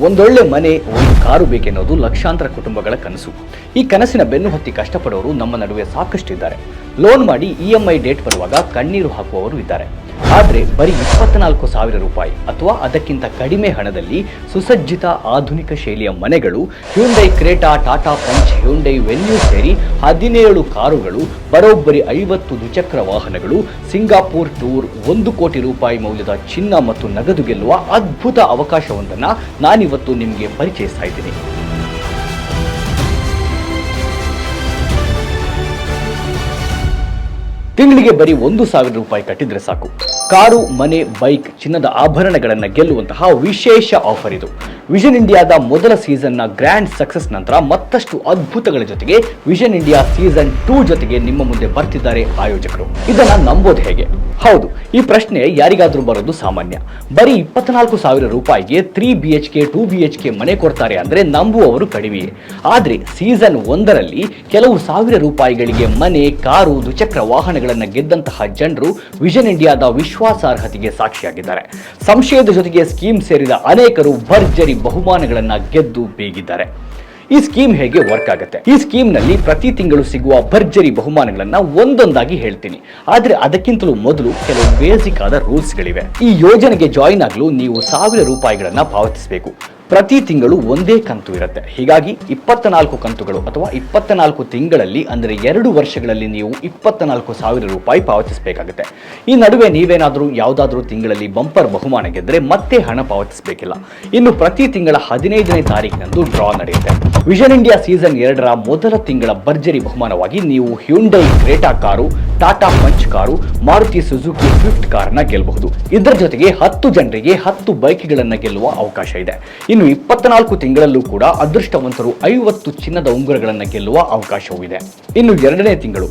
ಒಂದೊಳ್ಳೆ ಮನೆ ಕಾರು ಬೇಕೆನ್ನೋದು ಲಕ್ಷಾಂತರ ಕುಟುಂಬಗಳ ಕನಸು. ಈ ಕನಸಿನ ಬೆನ್ನು ಹತ್ತಿ ಕಷ್ಟಪಡೋರು ನಮ್ಮ ನಡುವೆ ಸಾಕಷ್ಟು ಇದ್ದಾರೆ ಲೋನ್ ಮಾಡಿ ಇ ಎಂ ಐ ಡೇಟ್ ಬರುವಾಗ ಕಣ್ಣೀರು ಹಾಕುವವರು ಇದ್ದಾರೆ. ಆದರೆ ಬರೀ ಇಪ್ಪತ್ನಾಲ್ಕು ಸಾವಿರ ರೂಪಾಯಿ ಅಥವಾ ಅದಕ್ಕಿಂತ ಕಡಿಮೆ ಹಣದಲ್ಲಿ ಸುಸಜ್ಜಿತ ಆಧುನಿಕ ಶೈಲಿಯ ಮನೆಗಳು, Hyundai Creta Tata Punch, Hyundai Venue ಸೇರಿ ಹದಿನೇಳು ಕಾರುಗಳು, ಬರೋಬ್ಬರಿ ಐವತ್ತು ದ್ವಿಚಕ್ರ ವಾಹನಗಳು, ಸಿಂಗಾಪುರ್ ಟೂರ್, ಒಂದು ಕೋಟಿ ರೂಪಾಯಿ ಮೌಲ್ಯದ ಚಿನ್ನ ಮತ್ತು ನಗದು ಗೆಲ್ಲುವ ಅದ್ಭುತ ಅವಕಾಶವೊಂದನ್ನು ನಾನಿವತ್ತು ನಿಮಗೆ ಪರಿಚಯಿಸ್ತಾ ತಿಂಗಳಿಗೆ ಬರೀ ಒಂದು ಸಾವಿರ ರೂಪಾಯಿ ಕಟ್ಟಿದ್ರೆ ಸಾಕು. ಕಾರು, ಮನೆ, ಬೈಕ್, ಚಿನ್ನದ ಆಭರಣಗಳನ್ನು ಗೆಲ್ಲುವಂತಹ ವಿಶೇಷ ಆಫರ್ ಇದು. ವಿಷನ್ ಇಂಡಿಯಾದ ಮೊದಲ ಸೀಸನ್ನ ಗ್ರ್ಯಾಂಡ್ ಸಕ್ಸಸ್ ನಂತರ ಮತ್ತಷ್ಟು ಅದ್ಭುತಗಳ ಜೊತೆಗೆ ವಿಷನ್ ಇಂಡಿಯಾ ಸೀಸನ್ ಟೂ ಜೊತೆಗೆ ನಿಮ್ಮ ಮುಂದೆ ಬರ್ತಿದ್ದಾರೆ ಆಯೋಜಕರು. ಇದನ್ನ ನಂಬೋದು ಹೇಗೆ? ಹೌದು, ಈ ಪ್ರಶ್ನೆ ಯಾರಿಗಾದ್ರೂ ಬರೋದು ಸಾಮಾನ್ಯ. ಬರೀ ಇಪ್ಪತ್ನಾಲ್ಕು ಸಾವಿರ ರೂಪಾಯಿಗೆ three B H K two B H K ಮನೆ ಕೊಡ್ತಾರೆ ಅಂದ್ರೆ ನಂಬುವವರು ಕಡಿಮೆಯೇ. ಆದ್ರೆ ಸೀಸನ್ ಒಂದರಲ್ಲಿ ಕೆಲವು ಸಾವಿರ ರೂಪಾಯಿಗಳಿಗೆ ಮನೆ, ಕಾರು, ದ್ವಿಚಕ್ರ ವಾಹನಗಳನ್ನು ಗೆದ್ದಂತಹ ಜನರು ವಿಷನ್ ಇಂಡಿಯಾದ ವಿಶ್ವಾಸಾರ್ಹತೆಗೆ ಸಾಕ್ಷಿಯಾಗಿದ್ದಾರೆ. ಸಂಶಯದ ಜೊತೆಗೆ ಸ್ಕೀಮ್ ಸೇರಿದ ಅನೇಕರು ಭರ್ಜರಿ ಬಹುಮಾನಗಳನ್ನ ಗೆದ್ದು ಬೇಗಿದ್ದಾರೆ. ಈ ಸ್ಕೀಮ್ ಹೇಗೆ ವರ್ಕ್ ಆಗುತ್ತೆ? ಈ ಸ್ಕೀಮ್ನಲ್ಲಿ ಪ್ರತಿ ತಿಂಗಳು ಸಿಗುವ ಭರ್ಜರಿ ಬಹುಮಾನಗಳನ್ನ ಒಂದೊಂದಾಗಿ ಹೇಳ್ತೀನಿ. ಆದ್ರೆ ಅದಕ್ಕಿಂತಲೂ ಮೊದಲು ಕೆಲವು ಬೇಸಿಕ್ ಆದ ರೂಲ್ಸ್ ಗಳಿವೆ. ಈ ಯೋಜನೆಗೆ ಜಾಯಿನ್ ಆಗಲು ನೀವು ಸಾವಿರ ರೂಪಾಯಿಗಳನ್ನ ಪಾವತಿಸಬೇಕು. ಪ್ರತಿ ತಿಂಗಳು ಒಂದೇ ಕಂತು ಇರುತ್ತೆ. ಹೀಗಾಗಿ ಇಪ್ಪತ್ತ ನಾಲ್ಕು ಕಂತುಗಳು ಅಥವಾ ಇಪ್ಪತ್ತ ನಾಲ್ಕು ತಿಂಗಳಲ್ಲಿ ಅಂದರೆ ಎರಡು ವರ್ಷಗಳಲ್ಲಿ ನೀವು ಇಪ್ಪತ್ತ ನಾಲ್ಕು ಸಾವಿರ ರೂಪಾಯಿ ಪಾವತಿಸಬೇಕಾಗುತ್ತೆ. ಈ ನಡುವೆ ನೀವೇನಾದರೂ ಯಾವುದಾದ್ರೂ ತಿಂಗಳಲ್ಲಿ ಬಂಪರ್ ಬಹುಮಾನ ಗೆದ್ದರೆ ಮತ್ತೆ ಹಣ ಪಾವತಿಸಬೇಕಿಲ್ಲ. ಇನ್ನು ಪ್ರತಿ ತಿಂಗಳ ಹದಿನೈದನೇ ತಾರೀಕಿನಂದು ಡ್ರಾ ನಡೆಯುತ್ತೆ. ವಿಷನ್ ಇಂಡಿಯಾ ಸೀಸನ್ ಎರಡರ ಮೊದಲ ತಿಂಗಳ ಭರ್ಜರಿ ಬಹುಮಾನವಾಗಿ ನೀವು Hyundai, Creta car, Tata Punch car, Maruti Suzuki Swift ಕಾರನ್ನ ಗೆಲ್ಲಬಹುದು ಇದರ ಜೊತೆಗೆ ಹತ್ತು ಜನರಿಗೆ ಹತ್ತು ಬೈಕ್ಗಳನ್ನು ಗೆಲ್ಲುವ ಅವಕಾಶ ಇದೆ. ಇನ್ನು ಇಪ್ಪತ್ನಾಲ್ಕು ತಿಂಗಳಲ್ಲೂ ಕೂಡ ಅದೃಷ್ಟವಂತರು ಐವತ್ತು ಚಿನ್ನದ ಉಂಗುರಗಳನ್ನು ಗೆಲ್ಲುವ ಅವಕಾಶವೂ ಇದೆ. ಇನ್ನು ಎರಡನೇ ತಿಂಗಳು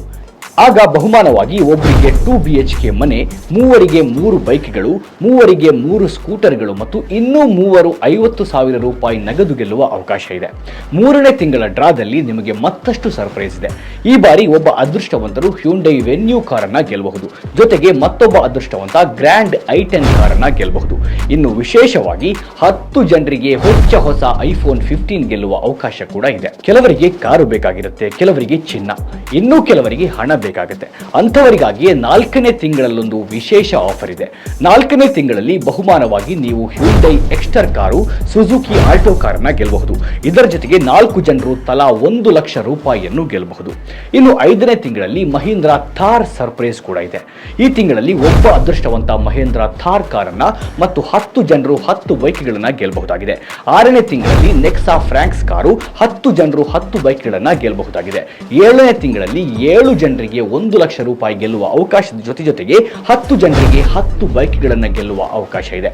ಆಗ ಬಹುಮಾನವಾಗಿ ಒಬ್ಬರಿಗೆ ಟೂ ಬಿ ಎಚ್ ಕೆ ಮನೆ, ಮೂವರಿಗೆ ಮೂರು ಬೈಕ್ಗಳು, ಮೂವರಿಗೆ ಮೂರು ಸ್ಕೂಟರ್ಗಳು ಮತ್ತು ಇನ್ನೂ ಮೂವರು ಐವತ್ತು ಸಾವಿರ ರೂಪಾಯಿ ನಗದು ಗೆಲ್ಲುವ ಅವಕಾಶ ಇದೆ. ಮೂರನೇ ತಿಂಗಳ ಡ್ರಾದಲ್ಲಿ ನಿಮಗೆ ಮತ್ತಷ್ಟು ಸರ್ಪ್ರೈಸ್ ಇದೆ. ಈ ಬಾರಿ ಒಬ್ಬ ಅದೃಷ್ಟವಂತರು ಹ್ಯೂಂಡೈ ವೆನ್ಯೂ ಕಾರನ್ನ ಗೆಲ್ಲಬಹುದು. ಜೊತೆಗೆ ಮತ್ತೊಬ್ಬ ಅದೃಷ್ಟವಂತ ಗ್ರ್ಯಾಂಡ್ ಐ ಟೆನ್ ಕಾರನ್ನ ಗೆಲ್ಲಬಹುದು. ಇನ್ನು ವಿಶೇಷವಾಗಿ ಹತ್ತು ಜನರಿಗೆ ಹೊಚ್ಚ ಹೊಸ ಐಫೋನ್ ಫಿಫ್ಟೀನ್ ಗೆಲ್ಲುವ ಅವಕಾಶ ಕೂಡ ಇದೆ. ಕೆಲವರಿಗೆ ಕಾರು ಬೇಕಾಗಿರುತ್ತೆ, ಕೆಲವರಿಗೆ ಚಿನ್ನ. ಇನ್ನೂ ಕೆಲವರಿಗೆ ಹಣ ಬೇಕಾಗುತ್ತೆ ಅಂಥವರಿಗಾಗಿಯೇ ನಾಲ್ಕನೇ ತಿಂಗಳಲ್ಲೊಂದು ವಿಶೇಷ ಆಫರ್ ಇದೆ. ನಾಲ್ಕನೇ ತಿಂಗಳಲ್ಲಿ ಬಹುಮಾನವಾಗಿ ನೀವು Hyundai Exter car Suzuki Alto ಕಾರನ್ನ ಗೆಲ್ಲಬಹುದು ಇದರ ಜೊತೆಗೆ ನಾಲ್ಕು ಜನರು ತಲಾ ಒಂದು ಲಕ್ಷ ರೂಪಾಯಿಯನ್ನು ಗೆಲ್ಲಬಹುದು ಇನ್ನು ಐದನೇ ತಿಂಗಳಲ್ಲಿ ಮಹೀಂದ್ರ ಥಾರ್ ಸರ್ಪ್ರೈಸ್ ಕೂಡ ಇದೆ. ಈ ತಿಂಗಳಲ್ಲಿ ಒಬ್ಬ ಅದೃಷ್ಟವಂತ ಮಹೇಂದ್ರ ಥಾರ್ ಕಾರನ್ನ ಮತ್ತು ಹತ್ತು ಜನರು ಹತ್ತು ಬೈಕ್ಗಳನ್ನು ಗೆಲ್ಲಬಹುದಾಗಿದೆ ಆರನೇ ತಿಂಗಳಲ್ಲಿ ನೆಕ್ಸಾ ಫ್ರಾಂಕ್ಸ್ ಕಾರು, ಹತ್ತು ಜನರು ಹತ್ತು ಬೈಕ್ಗಳನ್ನು ಗೆಲ್ಲಬಹುದಾಗಿದೆ ಏಳನೇ ತಿಂಗಳಲ್ಲಿ ಏಳು ಜನರಿಗೆ ಒಂದು ಲಕ್ಷ ರೂಪಾಯಿ ಗೆಲ್ಲುವ ಅವಕಾಶದ ಜೊತೆ ಜೊತೆಗೆ ಹತ್ತು ಜನರಿಗೆ ಹತ್ತು ಬೈಕ್ಗಳನ್ನು ಗೆಲ್ಲುವ ಅವಕಾಶ ಇದೆ.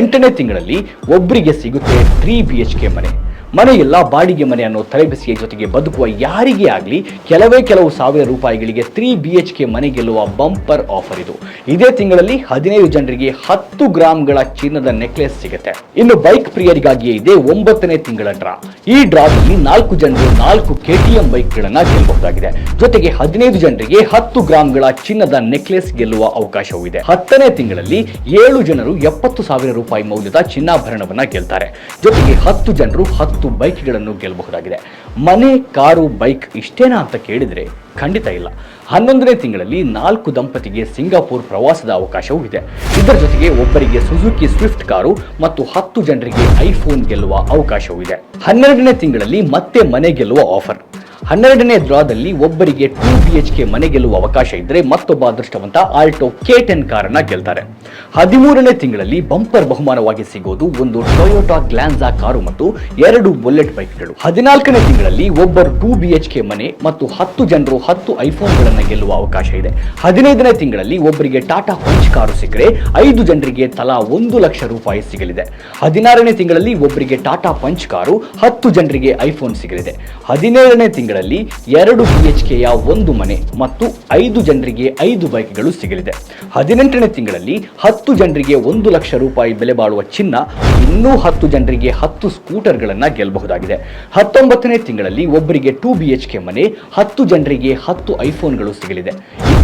ಎಂಟನೇ ತಿಂಗಳಲ್ಲಿ ಒಬ್ಬರಿಗೆ ಸಿಗುತ್ತೆ ತ್ರೀ ಬಿ ಎಚ್ ಕೆ ಮನೆ. ಮನೆಯೆಲ್ಲ ಬಾಡಿಗೆ ಮನೆ ಅನ್ನೋ ತಲೆಬಿಸಿಯ ಜೊತೆಗೆ ಬದುಕುವ ಯಾರಿಗೆ ಆಗಲಿ ಕೆಲವೇ ಕೆಲವು ಸಾವಿರ ರೂಪಾಯಿಗಳಿಗೆ ತ್ರೀ ಬಿ ಎಚ್ ಕೆ ಮನೆ ಗೆಲ್ಲುವ ಬಂಪರ್ ಆಫರ್ ಇದು. ಇದೇ ತಿಂಗಳಲ್ಲಿ ಹದಿನೈದು ಜನರಿಗೆ ಹತ್ತು ಗ್ರಾಂಗಳ ಚಿನ್ನದ ನೆಕ್ಲೆಸ್ ಸಿಗುತ್ತೆ. ಇನ್ನು ಬೈಕ್ ಪ್ರಿಯರಿಗಾಗಿಯೇ ಇದೆ ಒಂಬತ್ತನೇ ತಿಂಗಳ ಡ್ರಾ. ಈ ಡ್ರಾದಲ್ಲಿ ನಾಲ್ಕು ಜನರು ನಾಲ್ಕು ಕೆಟಿಎಂ ಬೈಕ್ಗಳನ್ನ ಗೆಲ್ಲಬಹುದಾಗಿದೆ. ಜೊತೆಗೆ ಹದಿನೈದು ಜನರಿಗೆ ಹತ್ತು ಗ್ರಾಂಗಳ ಚಿನ್ನದ ನೆಕ್ಲೆಸ್ ಗೆಲ್ಲುವ ಅವಕಾಶವೂ ಇದೆ. ಹತ್ತನೇ ತಿಂಗಳಲ್ಲಿ ಏಳು ಜನರು ಎಪ್ಪತ್ತು ಸಾವಿರ ರೂಪಾಯಿ ಮೌಲ್ಯದ ಚಿನ್ನಾಭರಣವನ್ನ ಗೆಲ್ತಾರೆ. ಜೊತೆಗೆ ಹತ್ತು ಜನರು ಹತ್ತು ಬೈಕ್ಗಳನ್ನು ಗೆಲ್ಲಬಹುದಾಗಿದೆ. ಮನೆ, ಕಾರು, ಬೈಕ್ ಇಷ್ಟೇನಾ ಅಂತ ಕೇಳಿದ್ರೆ ಖಂಡಿತ ಇಲ್ಲ. ಹನ್ನೊಂದನೇ ತಿಂಗಳಲ್ಲಿ ನಾಲ್ಕು ದಂಪತಿಗೆ ಸಿಂಗಾಪುರ್ ಪ್ರವಾಸದ ಅವಕಾಶವೂ ಇದೆ. ಇದರ ಜೊತೆಗೆ ಒಬ್ಬರಿಗೆ ಸುಜುಕಿ ಸ್ವಿಫ್ಟ್ ಕಾರು ಮತ್ತು ಹತ್ತು ಜನರಿಗೆ ಐಫೋನ್ ಗೆಲ್ಲುವ ಅವಕಾಶವೂ ಇದೆ. ಹನ್ನೆರಡನೇ ತಿಂಗಳಲ್ಲಿ ಮತ್ತೆ ಮನೆ ಗೆಲ್ಲುವ ಆಫರ್. ಹನ್ನೆರಡನೇ ದ್ರಾದಲ್ಲಿ ಒಬ್ಬರಿಗೆ ಟೂ ಬಿ ಎಚ್ ಕೆ ಮನೆ ಗೆಲ್ಲುವ ಅವಕಾಶ ಇದ್ರೆ ಮತ್ತೊಬ್ಬ ಅದೃಷ್ಟವಂತ ಆಲ್ಟೋ ಕೆ ಟೆನ್ ಕಾರನ್ನ ಗೆಲ್ತಾರೆ. ಹದಿಮೂರನೇ ತಿಂಗಳಲ್ಲಿ ಬಂಪರ್ ಬಹುಮಾನವಾಗಿ ಸಿಗೋದು ಒಂದು ಟೊಯೋಟಾ ಗ್ಲಾನ್ಸಾ ಕಾರು ಮತ್ತು ಎರಡು ಬುಲೆಟ್ ಬೈಕ್ಗಳು. ಹದಿನಾಲ್ಕನೇ ತಿಂಗಳಲ್ಲಿ ಒಬ್ಬರು ಟೂ ಬಿ ಎಚ್ ಕೆ ಮನೆ ಮತ್ತು ಹತ್ತು ಜನರು ಹತ್ತು ಐಫೋನ್ಗಳನ್ನು ಗೆಲ್ಲುವ ಅವಕಾಶ ಇದೆ. ಹದಿನೈದನೇ ತಿಂಗಳಲ್ಲಿ ಒಬ್ಬರಿಗೆ ಟಾಟಾ ಪಂಚ್ ಕಾರು ಸಿಕ್ಕರೆ ಐದು ಜನರಿಗೆ ತಲಾ ಒಂದು ಲಕ್ಷ ರೂಪಾಯಿ ಸಿಗಲಿದೆ. ಹದಿನಾರನೇ ತಿಂಗಳಲ್ಲಿ ಒಬ್ಬರಿಗೆ ಟಾಟಾ ಪಂಚ್ ಕಾರು, ಹತ್ತು ಜನರಿಗೆ ಐಫೋನ್ ಸಿಗಲಿದೆ. ಹದಿನೇಳನೇ ತಿಂಗಳಲ್ಲಿ ಎರಡು ಕೆಯ ಒಂದು ಮನೆ ಮತ್ತು ಐದು ಜನರಿಗೆ ಐದು ಬೈಕ್ಗಳು ಸಿಗಲಿದೆ. ಹದಿನೆಂಟನೇ ತಿಂಗಳಲ್ಲಿ ಹತ್ತು ಜನರಿಗೆ ಒಂದು ಲಕ್ಷ ರೂಪಾಯಿ ಬೆಲೆ ಬಾಳುವ ಚಿನ್ನ ಇನ್ನೂ ಹತ್ತು ಜನರಿಗೆ ಹತ್ತು ಸ್ಕೂಟರ್ಗಳನ್ನು ಗೆಲ್ಲಬಹುದಾಗಿದೆ. ಹತ್ತೊಂಬತ್ತನೇ ತಿಂಗಳಲ್ಲಿ ಒಬ್ಬರಿಗೆ ಟೂ ಬಿಎಚ್ಕೆ ಮನೆ, ಹತ್ತು ಜನರಿಗೆ ಹತ್ತು ಐಫೋನ್ಗಳು ಸಿಗಲಿದೆ.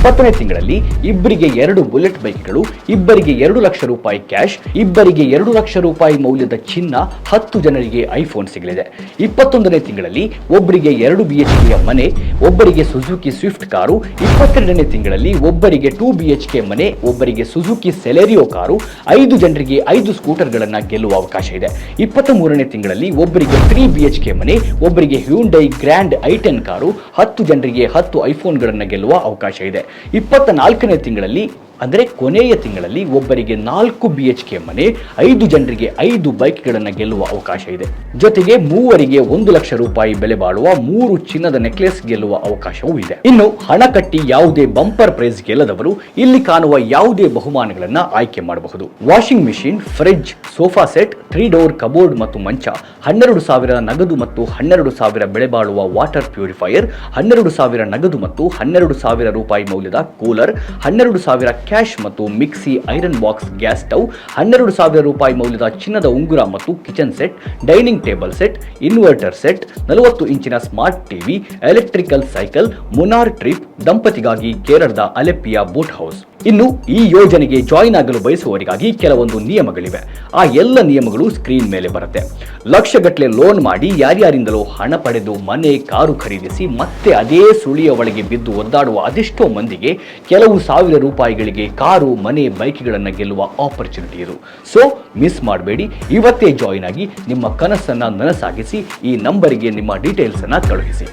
ಇಪ್ಪತ್ತನೇ ತಿಂಗಳಲ್ಲಿ ಇಬ್ಬರಿಗೆ ಎರಡು ಬುಲೆಟ್ ಬೈಕ್ಗಳು, ಇಬ್ಬರಿಗೆ ಎರಡು ಲಕ್ಷ ರೂಪಾಯಿ ಕ್ಯಾಶ್, ಇಬ್ಬರಿಗೆ ಎರಡು ಲಕ್ಷ ರೂಪಾಯಿ ಮೌಲ್ಯದ ಚಿನ್ನ ಹತ್ತು ಜನರಿಗೆ ಐಫೋನ್ ಸಿಗಲಿದೆ. ಇಪ್ಪತ್ತೊಂದನೇ ತಿಂಗಳಲ್ಲಿ ಒಬ್ಬರಿಗೆ ಎರಡು ಬಿ ಎಚ್ ಕೆಯ ಮನೆ, ಒಬ್ಬರಿಗೆ ಸುಜುಕಿ ಸ್ವಿಫ್ಟ್ ಕಾರು, ಇಪ್ಪತ್ತೆರಡನೇ ತಿಂಗಳಲ್ಲಿ ಒಬ್ಬರಿಗೆ ಟೂ ಬಿ ಎಚ್ ಕೆ ಮನೆ, ಒಬ್ಬರಿಗೆ ಸುಜುಕಿ ಸೆಲೆರಿಯೋ ಕಾರು, ಐದು ಜನರಿಗೆ ಐದು ಸ್ಕೂಟರ್ಗಳನ್ನು ಗೆಲ್ಲುವ ಅವಕಾಶ ಇದೆ. ಇಪ್ಪತ್ತ ಮೂರನೇ ತಿಂಗಳಲ್ಲಿ ಒಬ್ಬರಿಗೆ ತ್ರೀ ಬಿ ಎಚ್ ಕೆ ಮನೆ, ಒಬ್ಬರಿಗೆ ಹ್ಯೂಂಡೈ ಗ್ರ್ಯಾಂಡ್ ಐಟೆನ್ ಕಾರು, ಹತ್ತು ಜನರಿಗೆ ಹತ್ತು ಐಫೋನ್ಗಳನ್ನು ಗೆಲ್ಲುವ ಅವಕಾಶ ಇದೆ. ಇಪ್ಪತ್ತ ನಾಲ್ಕನೇ ತಿಂಗಳಲ್ಲಿ ಅಂದರೆ ಕೊನೆಯ ತಿಂಗಳಲ್ಲಿ ಒಬ್ಬರಿಗೆ ನಾಲ್ಕು ಬಿ ಎಚ್ ಕೆ ಮನೆ, ಐದು ಜನರಿಗೆ ಐದು ಬೈಕ್ಗಳನ್ನು ಗೆಲ್ಲುವ ಅವಕಾಶ ಇದೆ. ಜೊತೆಗೆ ಮೂವರಿಗೆ ಒಂದು ಲಕ್ಷ ರೂಪಾಯಿ ಬೆಲೆ ಬಾಳುವ ಮೂರು ಚಿನ್ನದ ನೆಕ್ಲೆಸ್ ಗೆಲ್ಲುವ ಅವಕಾಶವೂ ಇದೆ. ಇನ್ನು ಹಣ ಕಟ್ಟಿ ಯಾವುದೇ ಬಂಪರ್ ಪ್ರೈಸ್ ಗೆಲ್ಲದವರು ಇಲ್ಲಿ ಕಾಣುವ ಯಾವುದೇ ಬಹುಮಾನಗಳನ್ನ ಆಯ್ಕೆ ಮಾಡಬಹುದು. Washing machine, fridge, sofa set, three door cupboard ಮತ್ತು ಮಂಚ, ಹನ್ನೆರಡು ಸಾವಿರ ನಗದು ಮತ್ತು ಹನ್ನೆರಡು ಸಾವಿರ ಬೆಲೆ ಬಾಳುವ ವಾಟರ್ ಪ್ಯೂರಿಫೈಯರ್, ಹನ್ನೆರಡು ಸಾವಿರ ನಗದು ಮತ್ತು ಹನ್ನೆರಡು ಸಾವಿರ ರೂಪಾಯಿ ಮೌಲ್ಯದ ಕೂಲರ್, ಹನ್ನೆರಡು ಸಾವಿರ ಕ್ಯಾಶ್ ಮತ್ತು mixie iron box, gas stove, ಹನ್ನೆರಡು ಸಾವಿರ ರೂಪಾಯಿ ಮೌಲ್ಯದ ಚಿನ್ನದ ಉಂಗುರ ಮತ್ತು kitchen set, dining table set, inverter set, ನಲವತ್ತು ಇಂಚಿನ smart TV, electrical cycle, Munnar trip, ದಂಪತಿಗಾಗಿ ಕೇರಳದ ಅಲೆಪ್ಪಿಯ ಬೋಟ್ ಹೌಸ್. ಇನ್ನು ಈ ಯೋಜನೆಗೆ ಜಾಯಿನ್ ಆಗಲು ಬಯಸುವವರಿಗಾಗಿ ಕೆಲವೊಂದು ನಿಯಮಗಳಿವೆ. ಆ ಎಲ್ಲ ನಿಯಮಗಳು ಸ್ಕ್ರೀನ್ ಮೇಲೆ ಬರುತ್ತೆ. ಲಕ್ಷಗಟ್ಟಲೆ ಲೋನ್ ಮಾಡಿ ಯಾರ್ಯಾರಿಂದಲೋ ಹಣ ಪಡೆದು ಮನೆ, ಕಾರು ಖರೀದಿಸಿ ಮತ್ತೆ ಅದೇ ಸುಳಿಯ ಒಳಗೆ ಬಿದ್ದು ಒದ್ದಾಡುವ ಅದೆಷ್ಟೋ ಮಂದಿಗೆ ಕೆಲವು ಸಾವಿರ ರೂಪಾಯಿಗಳಿಗೆ ಕಾರು, ಮನೆ, ಬೈಕ್ಗಳನ್ನು ಗೆಲ್ಲುವ ಆಪರ್ಚುನಿಟಿ ಇದು ಸೊ ಮಿಸ್ ಮಾಡಬೇಡಿ. ಇವತ್ತೇ ಜಾಯಿನ್ ಆಗಿ ನಿಮ್ಮ ಕನಸನ್ನು ನನಸಾಗಿಸಿ, ಈ ನಂಬರಿಗೆ ನಿಮ್ಮ ಡೀಟೇಲ್ಸನ್ನು ಕಳುಹಿಸಿ.